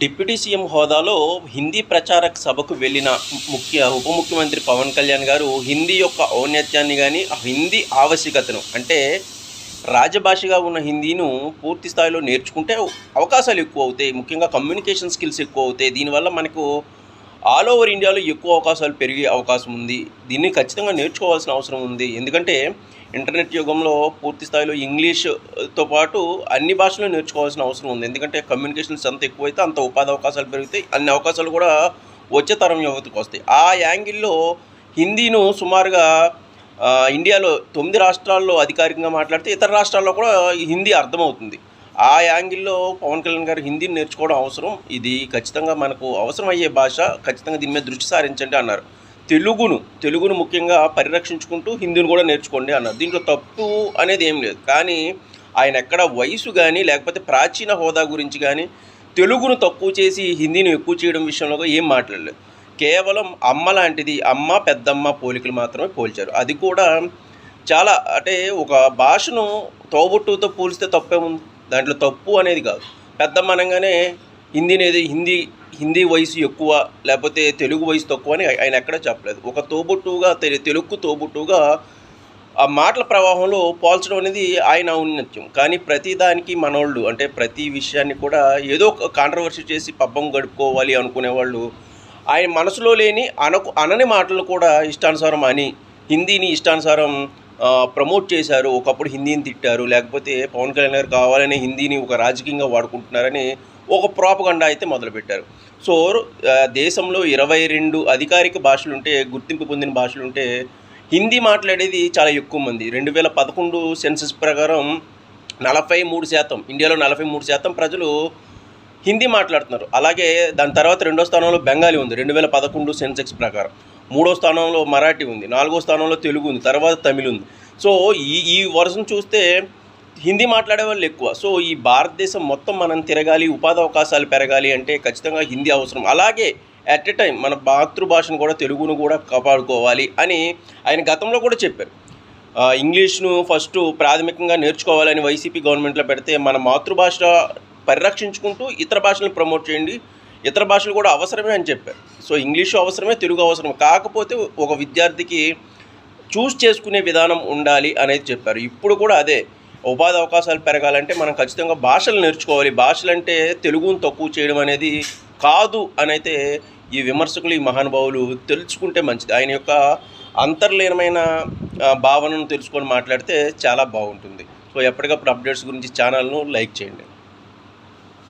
Deputy CM హోదాలో హిందీ ప్రచారక సభకు వెళ్ళిన ముఖ్య ఉప ముఖ్యమంత్రి పవన్ కళ్యాణ్ గారు హిందీ యొక్క ఔన్నత్యాన్ని కానీ హిందీ ఆవశ్యకతను అంటే రాజభాషగా ఉన్న హిందీను పూర్తి స్థాయిలో నేర్చుకుంటే అవకాశాలు ఎక్కువ అవుతాయి. ముఖ్యంగా కమ్యూనికేషన్ స్కిల్స్ ఎక్కువ అవుతాయి. దీనివల్ల మనకు ఆల్ ఓవర్ ఇండియాలో ఎక్కువ అవకాశాలు పెరిగే అవకాశం ఉంది. దీన్ని ఖచ్చితంగా నేర్చుకోవాల్సిన అవసరం ఉంది. ఎందుకంటే ఇంటర్నెట్ యుగంలో పూర్తి స్థాయిలో ఇంగ్లీష్తో పాటు అన్ని భాషలు నేర్చుకోవాల్సిన అవసరం ఉంది. ఎందుకంటే కమ్యూనికేషన్స్ ఎంత ఎక్కువైతే అంత ఉపాధి అవకాశాలు పెరుగుతాయి. అన్ని అవకాశాలు కూడా వచ్చే తరం యువతకు వస్తాయి. ఆ యాంగిల్లో హిందీను సుమారుగా ఇండియాలో తొమ్మిది రాష్ట్రాల్లో అధికారికంగా మాట్లాడితే ఇతర రాష్ట్రాల్లో కూడా హిందీ అర్థమవుతుంది. ఆ యాంగిల్లో పవన్ కళ్యాణ్ గారు హిందీని నేర్చుకోవడం అవసరం. ఇది ఖచ్చితంగా మనకు అవసరం అయ్యే భాష ఖచ్చితంగా దీని మీద దృష్టి సారించండి అన్నారు. తెలుగును తెలుగును ముఖ్యంగా పరిరక్షించుకుంటూ హిందీని కూడా నేర్చుకోండి అన్నారు. దీంట్లో తప్పు అనేది ఏం లేదు. కానీ ఆయన ఎక్కడ వయసు కానీ లేకపోతే ప్రాచీన హోదా గురించి కానీ తెలుగును తక్కువ చేసి హిందీని ఎక్కువ చేయడం విషయంలో ఏం మాట్లాడలేదు. కేవలం అమ్మ లాంటిది అమ్మ పెద్దమ్మ పోలికలు మాత్రమే పోల్చారు. అది కూడా చాలా అంటే ఒక భాషను తోబుట్టుతో పోలిస్తే తప్పేముంది దాంట్లో తప్పు అనేది కాదు. పెద్దమ్మ అనగానే హిందీ అనేది హిందీ హిందీ వయసు ఎక్కువ లేకపోతే తెలుగు వయసు తక్కువ అని ఆయన ఎక్కడ చెప్పలేదు. ఒక తోబుట్టుగా తెలు తెలుగు తోబుట్టుగా ఆ మాటల ప్రవాహంలో పోల్చడం అనేది ఆయన ఔన్నత్యం. కానీ ప్రతి దానికి మనోళ్ళు అంటే ప్రతి విషయాన్ని కూడా ఏదో ఒక కాంట్రవర్సీ చేసి పబ్బం గడుపుకోవాలి అనుకునే వాళ్ళు ఆయన మనసులో లేని అనకు అనని మాటలు కూడా ఇష్టానుసారం అని హిందీని ఇష్టానుసారం ప్రమోట్ చేశారు ఒకప్పుడు హిందీని తిట్టారు లేకపోతే పవన్ కళ్యాణ్ గారు కావాలని హిందీని ఒక రాజకీయంగా వాడుకుంటున్నారని ఒక ప్రాపగండా అయితే మొదలుపెట్టారు. సో దేశంలో ఇరవై రెండు అధికారిక భాషలుంటే గుర్తింపు పొందిన భాషలుంటే హిందీ మాట్లాడేది చాలా ఎక్కువ మంది. రెండు వేల పదకొండు సెన్సస్ ప్రకారం నలభై మూడు శాతం ఇండియాలో నలభై మూడు శాతం ప్రజలు హిందీ మాట్లాడుతున్నారు. అలాగే దాని తర్వాత రెండో స్థానంలో బెంగాలీ ఉంది రెండు వేల పదకొండు సెన్సెక్స్ ప్రకారం. మూడో స్థానంలో మరాఠీ ఉంది నాలుగో స్థానంలో తెలుగు ఉంది తర్వాత తమిళ్ ఉంది. సో ఈ ఈ వరుసను చూస్తే హిందీ మాట్లాడే వాళ్ళు ఎక్కువ. సో ఈ భారతదేశం మొత్తం మనం తిరగాలి ఉపాధి అవకాశాలు పెరగాలి అంటే ఖచ్చితంగా హిందీ అవసరం. అలాగే అట్ ఎ టైం మన మాతృభాషను కూడా తెలుగును కూడా కాపాడుకోవాలి అని ఆయన గతంలో కూడా చెప్పారు. ఇంగ్లీష్ను ఫస్ట్ ప్రాథమికంగా నేర్చుకోవాలని వైసీపీ గవర్నమెంట్లో పెడితే మన మాతృభాష పరిరక్షించుకుంటూ ఇతర భాషలను ప్రమోట్ చేయండి ఇతర భాషలు కూడా అవసరమే అని చెప్పారు. సో ఇంగ్లీషు అవసరమే తెలుగు అవసరమే. కాకపోతే ఒక విద్యార్థికి చూస్ చేసుకునే విధానం ఉండాలి అనేది చెప్పారు. ఇప్పుడు కూడా అదే ఉపాధి అవకాశాలు పెరగాలంటే మనం ఖచ్చితంగా భాషలు నేర్చుకోవాలి. భాషలు అంటే తెలుగును తక్కువ చేయడం అనేది కాదు అనైతే ఈ విమర్శకులు ఈ మహానుభావులు తెలుసుకుంటే మంచిది. ఆయన యొక్క అంతర్లీనమైన భావనను తెలుసుకొని మాట్లాడితే చాలా బాగుంటుంది. సో ఎప్పటికప్పుడు అప్డేట్స్ గురించి ఛానల్ను లైక్ చేయండి.